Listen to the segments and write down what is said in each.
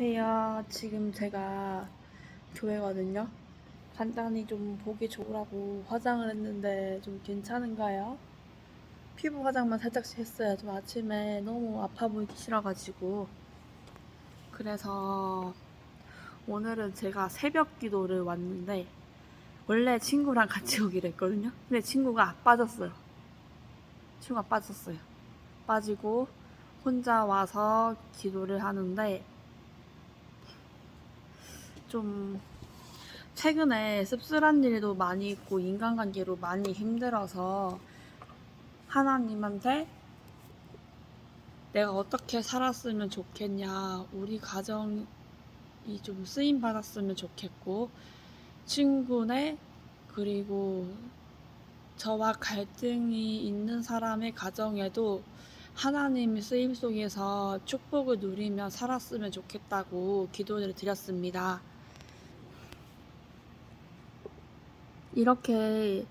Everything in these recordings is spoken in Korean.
안녕하세요. 지금 제가 교회 거든요. 간단히 좀 보기 좋으라고 화장을 했는데 좀 괜찮은가요? 피부 화장만 살짝씩 했어요. 좀 아침에 너무 아파 보이기 싫어가지고. 그래서 오늘은 제가 새벽 기도를 왔는데 원래 친구랑 같이 오기로 했거든요. 근데 친구가 빠졌어요. 친구가 빠졌어요. 빠지고 혼자 와서 기도를 하는데 좀 최근에 씁쓸한 일도 많이 있고 인간관계로 많이 힘들어서 하나님한테 내가 어떻게 살았으면 좋겠냐 우리 가정이 좀 쓰임 받았으면 좋겠고 친구네 그리고 저와 갈등이 있는 사람의 가정에도 하나님의 쓰임 속에서 축복을 누리며 살았으면 좋겠다고 기도를 드렸습니다. 이렇게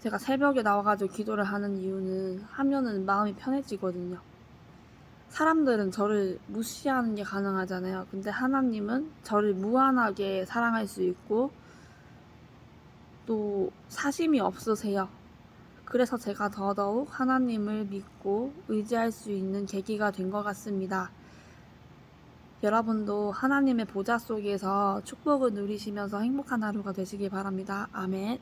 제가 새벽에 나와가지고 기도를 하는 이유는 하면은 마음이 편해지거든요. 사람들은 저를 무시하는 게 가능하잖아요. 근데 하나님은 저를 무한하게 사랑할 수 있고 또 사심이 없으세요. 그래서 제가 더더욱 하나님을 믿고 의지할 수 있는 계기가 된 것 같습니다. 여러분도 하나님의 보좌 속에서 축복을 누리시면서 행복한 하루가 되시길 바랍니다. 아멘.